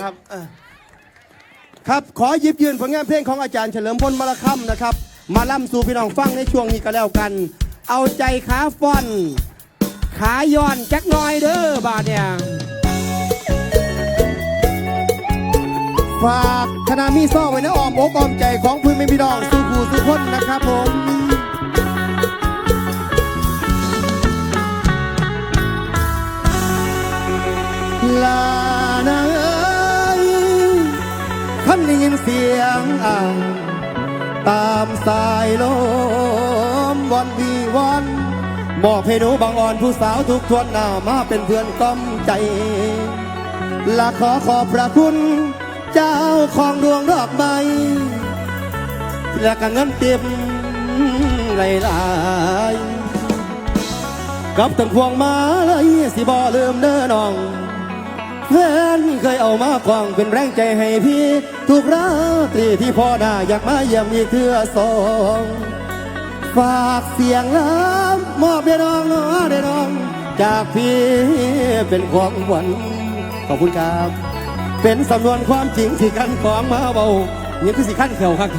ครับเออครับขอหยิบยืนผลงานเพลงของอาจารย์เฉลิมพลมรคัมนะครับ มาล่ำสู่พี่น้องฟังในช่วงนี้ก็แล้วกัน เอาใจขาฟอนขาย้อนจักหน่อยเด้อบาดเนี่ยฝากคณะมีซ่อไว้ในอ้อมอกอ้อมใจของพื้นไม่พี่น้องสู่ผู้สู่คนนะครับผมลา เสียงอ่างตามสายลมวันวีวันมอบให้หนูบางอ่อนผู้สาวทุกทวนหน้ามาเป็นเพื่อนก้อมใจและขอขอบพระคุณ เจ้าของดวงดอกไม้และก็เงินเต็มหลายๆกับตั้งพวงมาเลยสิบ่ลืมเด้อน้อง เพื่อนเคยเอามากวางเป็นแรงใจให้พี่ ทุกราตรีที่พ่อหน้าอยากมาเยี่ยมอีกเทื่อสองฝากเสียงล้ำมอบเด้อน้องนาะเด้อน้อง จากพี่เป็นของหวันขอบคุณครับ เป็นสำนวนความจริงที่กันของมาเบานี่คือสิขั้นเขียวครับแก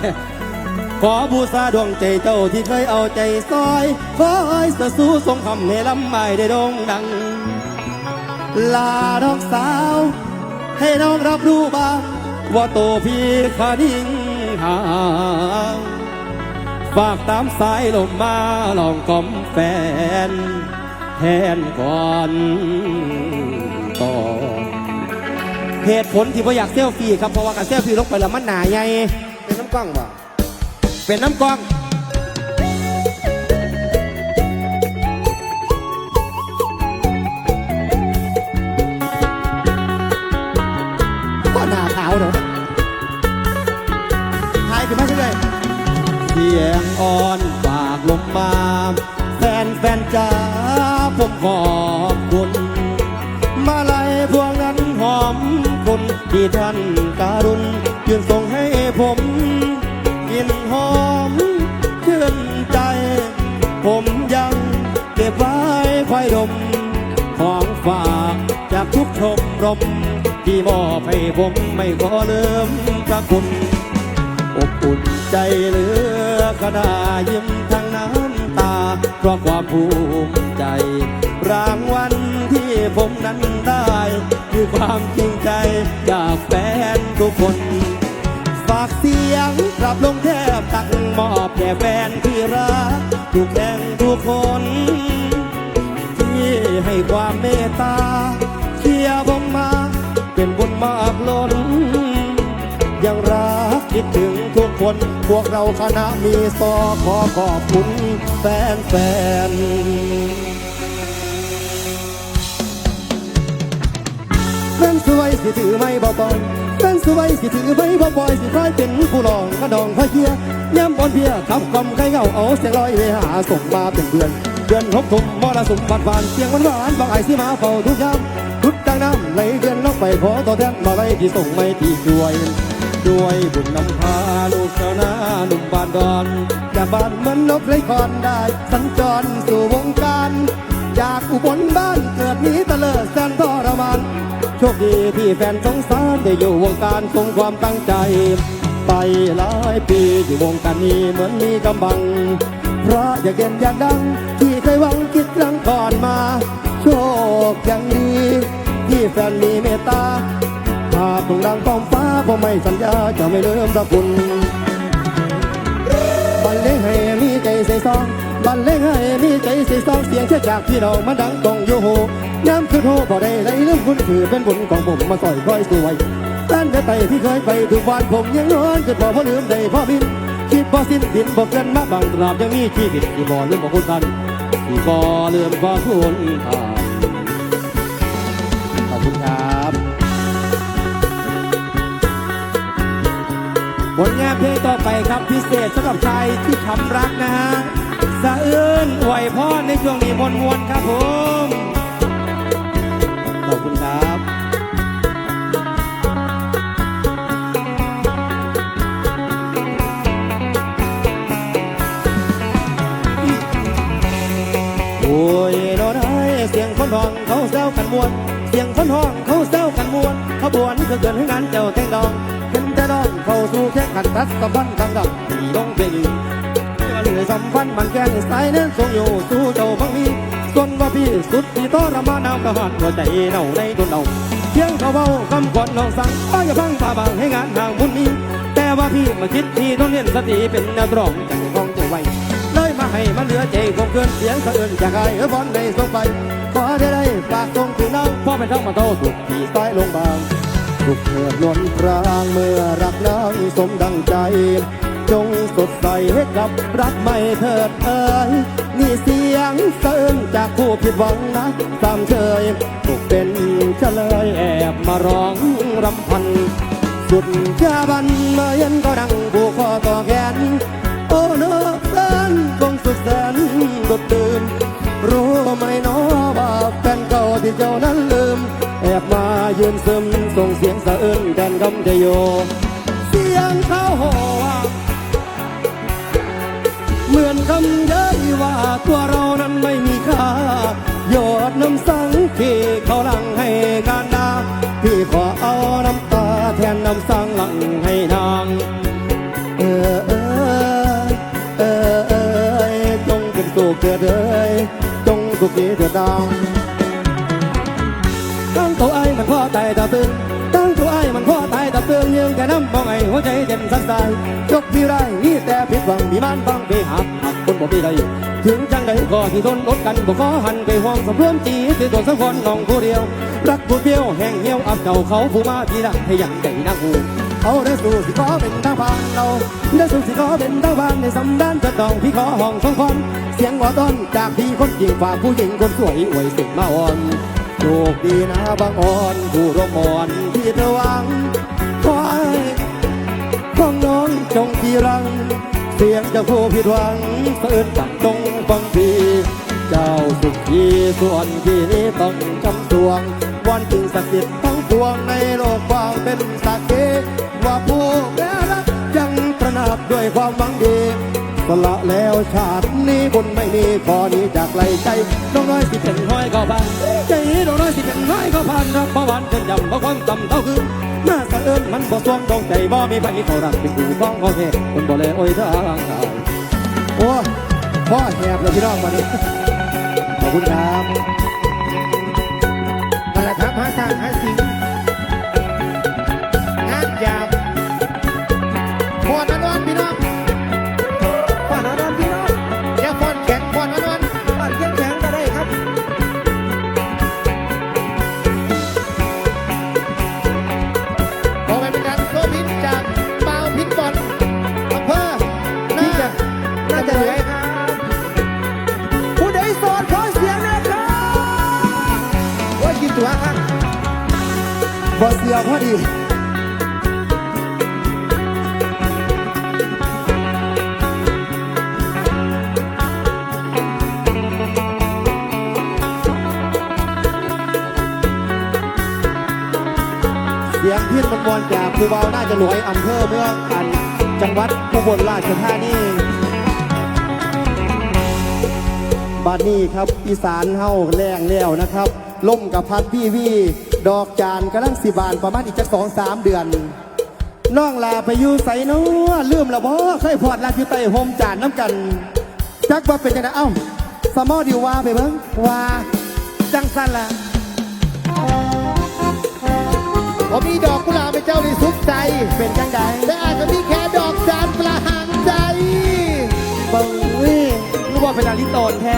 ขอบูชาดวงใจเจ้าที่เคยเอาใจซอย คอยสะสู้ทรงคำให้ลำไม่ได้ด่งดัง ลาน้องสาว ให้น้องรับรู้บ้างว่าโตพี่ขาดิ่งห่างฝากตามสายลมมาลองกล่อมแฟน แทนก่อนต่อ เหตุผลที่พ่อยากเซลฟี่ครับเพราะว่าการเซลฟี่ลงไปแล้วมันหนาไงเป็นน้ำกล้องบ่ะเป็นน้ำกล้อง ๆเสียงอ่อนฝากลมมาแฟนแฟนจ้าผมขอบคุณมาลัยพวงนั้นหอมคุณที่ท่านการุณยืนส่งให้ผมกินหอมชื่นใจ ผมยังเก็บไว้คอยดม ของฝากจากทุกชมรม ที่มอบให้ผมไม่ขอลืมพระคุณอบอุ่นใจเหลือ ขนายิ้มทั้งน้ำตา เพราะความภูมิใจ รางวัลที่ผมนั้นได้ คือความจริงใจจากแฟนทุกคน ฝากเสียงกลับลงแทบตักมอบแด่แฟนที่รักทุกแห่งทุกคน ที่ให้ความเมตตาเชียร์ผมมา เป็นบุญมากล้นยังรักคิดถึง คนพวกเราคณะมีซอขอขอบคุณแฟนแฟนแฟนสวยสิถือไม่บ่ต้องแฟนสวยสิถือไม่บ่บ่อยสิคอยเป็นผู้รองกระดองพระเคียย้ำบอนเพียขับกลมใครเงาเอาเสียงลอยเวหาส่งมาเป็นเดือนเดือนทบทุมมรสุมผ่านผ่านเสียงหวานหวานบางไอสิมาเฝ้าทุกยามทุดดังน้ำไหลเดือนลงไปขอต่อแทนมาไว้ที่ส่งไม่ที่ช่วย ด้วยบุญนำพาลูกเจ้าหน้าหนุ่มบ้านดอนจากบ้านเหมือนนกไร้คอนได้ สัญจรสู่วงการจากอุบลบ้านเกิดนี้ตะเลิดแสนทรมานโชคดีที่แฟนสงสารได้อยู่วงการทรงความตั้งใจ ไปหลายปีอยู่วงการนี้เหมือนมีกำบัง เพราะอยากเด่นอยากดัง ที่เคยหวังคิดครั้งก่อนมา โชคยังดีที่แฟนมีเมตตา หากต้องดังต้องฟ้าผมไม่สัญญาจะไม่ลืมพระคุณบันเลงให้มีใจใส่ซองบันเลงให้มีใจใส่ซองเสียงเชื่อจากพี่น้องมันดังกองอยู่หูน้ำคือโทพอได้ไรเรื่องคุณถือเป็นบุญของผมมาต่อยคอยสวยด้านเดไตที่เคยไปทุกวันผมยังนอนเกิดบ่พอลืมได้พ่อบินคิดบ่สิ้นดินบ่เกินมาบางตราบยังมีชีวิตที่บ่ลืมบ่คุณท่านที่บ่ลืมบ่คุณท่านขอบคุณครับ ผลงานเพลงต่อไปครับพิเศษสำหรับชายที่ช้ำรักนะฮะสะอื้นไหวพ่อในช่วงนี้มวลมวลครับผม ขอบคุณครับโอ้ยนอนายเสียงคนห้องเขาแซวกันมวนเสียงคนห้องเขาแซวกันมวนขบวนคือเกินให้งานเจ้าแตงดอง สู่แข่งขันทัศสัมพันธ์ทางดำที่ลงเพลงยืนเหลือสัมพันธ์มันแก่นสายเน้นทรงอยู่สู่เจ้าบังมีส่วนว่าพี่สุดที่ทรมานน้ำกระหันหัวใจเน่าในตุนเอาเพียงเขาเบาคำก่อนน้องสั่งว่าอย่าพังฝ่าบางให้งานห่างบุญมีแต่ว่าพี่มาคิดที่ต้องเรียนสติเป็นแนวตรองใจของตัวไว้เลยมาให้มันเหลือใจคงเกินเสียงสะเอื้นจากไอ้เออบอลในส่งไปขอได้ได้ฝากส่งถึงน้องพ่อเป็นทั้งมาโตสุดที่ซอยลงบาง ทุกเมื่อล้นพรางเมื่อรักนางสมดังใจ จงสดใสให้กับรักไม่เถิดเอ่ยนี่เสียงเสริญจากผู้ผิดหวังนะตามเชยถูกเป็นเฉลยแอบมาร้องรำพัน สุดยาบันเมื่อเย็นก็ดังผูกคอต่อแขนโอ้เนื้อแฟนคงสุดแสนดดดื่มรู้ไหมน้อว่าแฟนเก่าที่เจ้านั้นลืม แอบมายืนซึมส่งเสียงสะอื้นกันกำเดโย เสียงเขาหว่าเหมือนคำเย้ยว่าตัวเรา ตาตาตึงตั้งตัวไอ้มันพ่อตายตาตึงยังแค่น้ำมองไอ้หัวใจเย็นสักสายยกมีไรมีแต่ผิดหวังมีมันบังไปหักหักคนบ่มีใดถึงจังใดก็ที่ทนอดกันบ่ขอหันไปห่วงสะเพื่อมจีที่ตัวสักคนน้องผู้เดียว รักผู้เดียวแห่งเหี่ยวอับเก่าเขาผู้มาที่รักให้ยังใจนักหูเอาได้สู่สิขอเป็นทางผ่านเราได้สู่สิขอเป็นทางผ่านในสำด้านจะต้องพี่ขอห้องสองคนเสียงหัวต้นจากพี่คนจริงฝากผู้หญิงคนสวยอวยสิ่งมาอ่อน โชคดีนะบางอ่อนผู้ร่มอ่อนที่เธอหวังขอให้ของน้องจงทีรัง เสียงจะผู้ผิดหวังเสื่นจับตรงฟังพีเจ้าสุขีส่วนที่นี้ต้องจำตวงวันจึงศักดิ์สิทธิ์ทั้งปวงในโลกกว้างเป็นสักเกว่าผู้แก่รักยังตระหนักด้วยความหวังดี สละแล้วชาตินี้บนไม่มีขอนี้จากไหลใจน้องน้อยสิเป็นห้อยก็พันใจน้องน้อยสิเป็นห้อยก็พันนะเพราะวันเป็นยำเพราะความต่ำเท่าคืนหน้าสะเอิญมันบ่สวงตรงใจบ่มีไปเขารักเป็นผู้ฟ้องเขาเหตุคนบ่เลยโอ้ยทางกายโอ้พ่อแหบเลยพี่น้องวันนี้ขอบคุณครับ บอเสียพอดีเสียงพินมันมวนจากภูเบาน่าจะหลวยอำเภอเมืองอันจังหวัดอุบลราชธานีบ้านนี้ครับอีสานเฮาแรงแล้วนะครับ ล่มกับพัดพี่วี่ดอกจานกำลังสิบานประมาณอีกจะสองสามเดือนน้องลาไปอยู่ใส่นัวลืมละบ่เคยพอดลาอยู่ใต้โฮมจานน้ำกัน จักว่าเป็นจังไดเอ้าสมอดิว่าไปเบิ่งว่าจังสั้นละผมมีดอกกุหลาบเป็นเจ้าในสุขใจ เป็นจังใดแต่อาจจะมีแค่ดอกจานประหารใจเบิ่งเว้ยรู้ว่าเป็นอาลิโตนแท้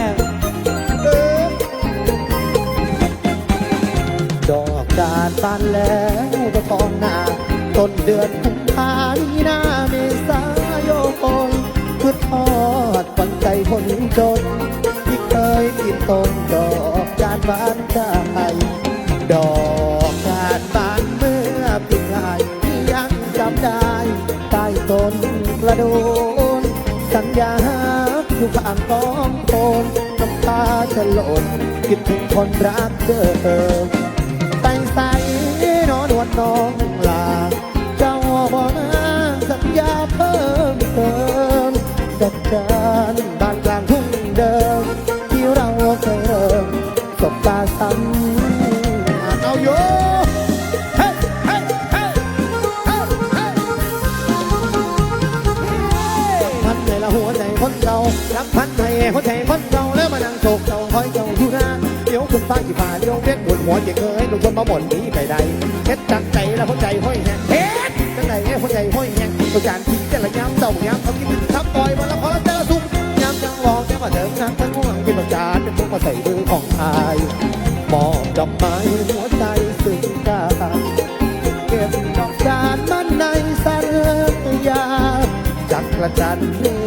ดอกานบานแล้วก็ตองหน้าต้นเดือนกุมภามีนาเมษายนคือทอดฝันใจคนจน ที่เคยกินต้นดอกจานบานใจดอกจานบานเมื่อปีกลายที่ยังจำได้ใต้ต้นกระโดนสัญญาอยู่ข้างกองโคนน้ำตาจะหล่นคิดถึงคนรักเดิม วันน้องลา เจ้าบอกนาสัญญาเพิ่มเติมจัดการบ้านกลางทุ่งเดิม ที่เราเคยเริ่มสบตาซ้ำเอาโยหัวใจคนเก่ารักพันไทยหัวใจคนเก่าแล้วมานั่งโศกเราคอยเจ้าอยู่น้าเดี๋ยวคุณป้ากี่ฝ่าเดี๋ยวเพชรปวดหัวเจ็บเคยโดนชนมาหมดนี้ไปได้ เฮ็ดจังใจแล้วหัวใจห้อยแหงเฮ็ดจังไหนหัวใจห้อยแหงตัวจานทิ้งแต่ละย้ำเจ้าย้ำเขากินทับต่อยมาแล้วขอแล้วเจอสุกย้ำจังวองแค่มาเดิมน้ำทั้งห่วงกินประจานเป็นพวกมาใส่มือของอายมอบดอกไม้หัวใจซึ้งกาเก็บดอกจานมันในสัญญาจักรจันเรไรร้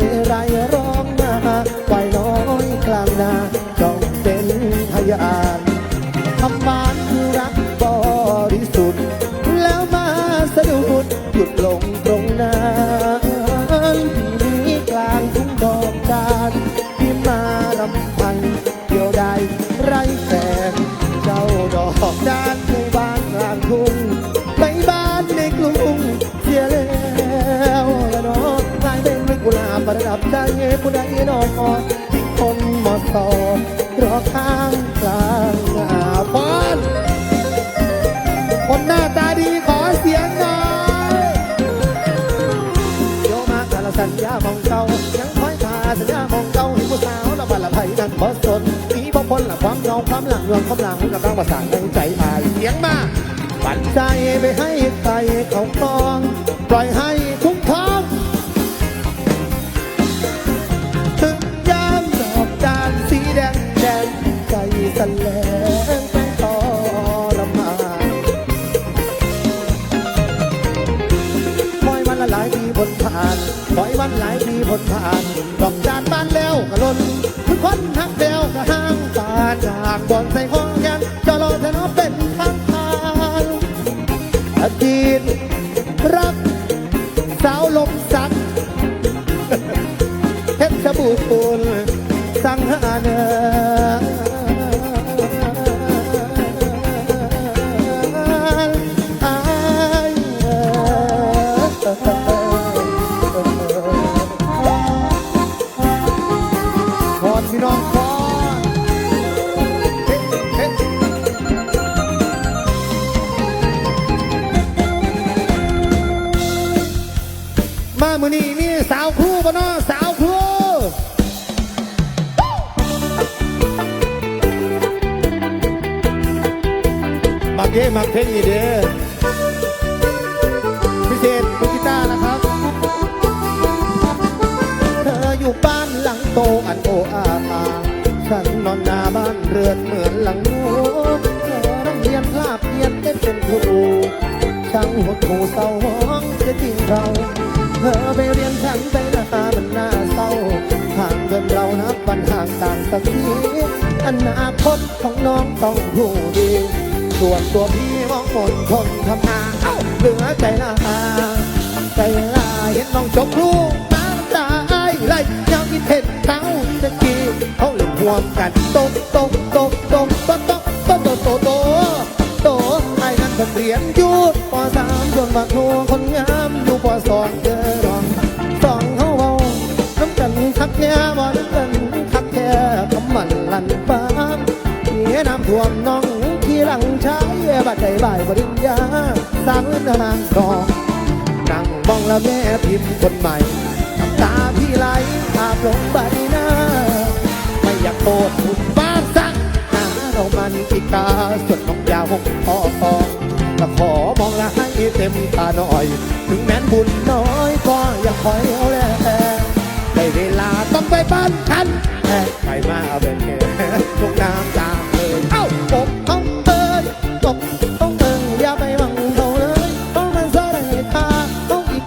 คนหน้าตาดีขอเสียงหน่อยโยมาสาลสัญญามองเก่ายังคอยทาสัญญามองเก่าให้ผู้สาวละบันละไพนั่นบอสนมีบ่พ้นละความเงาความหลังเรื่องความหลังกับร่างประสานในใจอายเสียงมาปันใจไปให้ใครเขาครอง ปล่อยให้านคอยวันหลายปีผลผ่านดอกจานบานแล้วก็ล้นคือคนหักเดียวก็ห้างตาจากบอนใส่ ลงนี่เด้อพิเศษมือกีตาร์นะครับ เธออยู่บ้านหลังโตอันโออาตาฉันนอนหน้าบ้านเรือนเหมือนหลังโนกเธอต้องเรียนลาบเรียนได้เป็นครูช่างหดหูเศร้าห้องเสียจริงเราเธอไปเรียนฉันไปหน้าตามันน่าเศร้าห่างเดินเรานับวันห่างต่างสักทีอนาคตของน้องต้องผู้ดี ส่วนตัวพี่มองหมดคนทำนาเอ้าเหลือใจลาใจลาเห็นน้องจบลูกน้ำตาไอ้ไรยังกินเห็ดเขาจะกินเขาเล่นห่วงกันตกตกตกตกตกตกตกตกตกโตไอ้นั่นเป็นเรียนอยู่ป .3 ส่วนบัทัวคนงามอยู่ป .2 บัดใจบ่ายบริญญาสร้างเรื่องนางดอกนั่งมองแล้วแม่พิมพ์คนใหม่น้ำตาพี่ไหลอาบลงใบหน้า ไม่อยากโทษทุกบ้านสักหาเรามันอีกาส่วนน้องยาวหกพอพอก็ขอมองละให้เต็มตาหน่อย ถึงแม้นบุญน้อยก็อยากคอยเอาแลได้เวลาต้องไปบ้านคันแอบไปมาเป็นแค่ทุกน้ำตา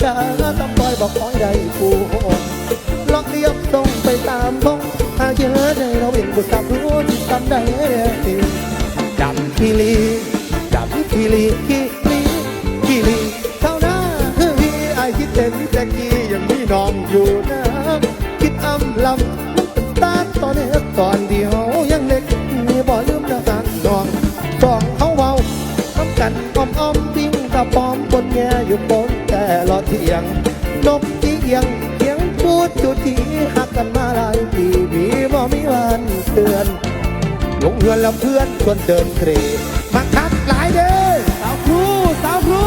ต้องอีกาต้องปล่อยบอกคอยได้กูล็อกเรียบตรงไปตามพงหาเยอะในเราเองบุษบรู้ที่ทำได้ดีดำคีรีดำคีรีคีรีคีรีเท่านั้นคือพี่ไอคิดเต็มแจ็กกี้ยังมีน้องอยู่นะคิดอ้ำลำตาตอนนี้ตอนเดียวยังเล็กมีบ่ลืมนะกันน้องสองเขาเว้าทำกันอ้อมอ้อมวิ่งกระปอมบนแง่อยู่บน แต่รอเทียงนบีเอียงเสียงพูดจุดที่หักกันมาหลายปีพี่บ่มีวันเตือนลงเรือนแล้วเพื่อนชวนเดินเตรมาคักหลายเด้อสาวครูสาวครู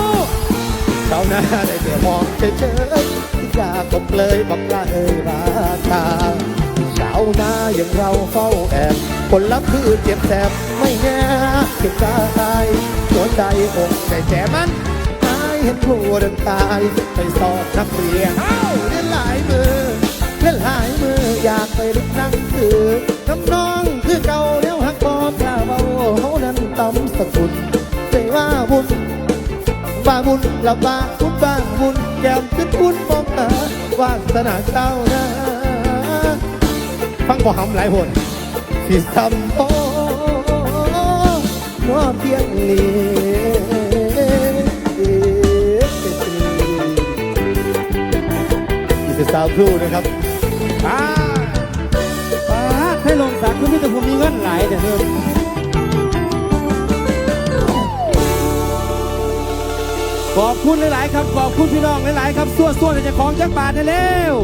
สาวหน้าได้แต่มองเฉยๆอยากกบเลยบอกลาเอ่ยราคาชาวนาอย่างเราเฝ้าแอบผลลัพธ์คือเจ็บแสบไม่แน่เก็บตายหัวใจอกใจแจ่มัน เห็นครัวเดินตายไปสอบนักเรียนเอ้าเล่นหลายมือเล่นหลายมืออยากไปลึกหนังสือน้ำน้องคือเก่าแล้วหักบอกล้าเบาเขานั้นตำสกุลใจว่าบุญบางบุญละบางบุญบางบุญแก้มขึ้นบุญมองตาวาสนาเจ้านะฟังบ่หำหลายหนสิทำโอ้นัวเพียงนี้ จะสาวครูนะครับป้าป้าให้ลงสากคุณพี่แต่ผมมีเงินหลายแต่เพิ่มขอบคุณหลาย ๆ ครับ ขอบคุณพี่น้องหลาย ๆ ครับส่วนๆจะของจักบาทได้แล้ว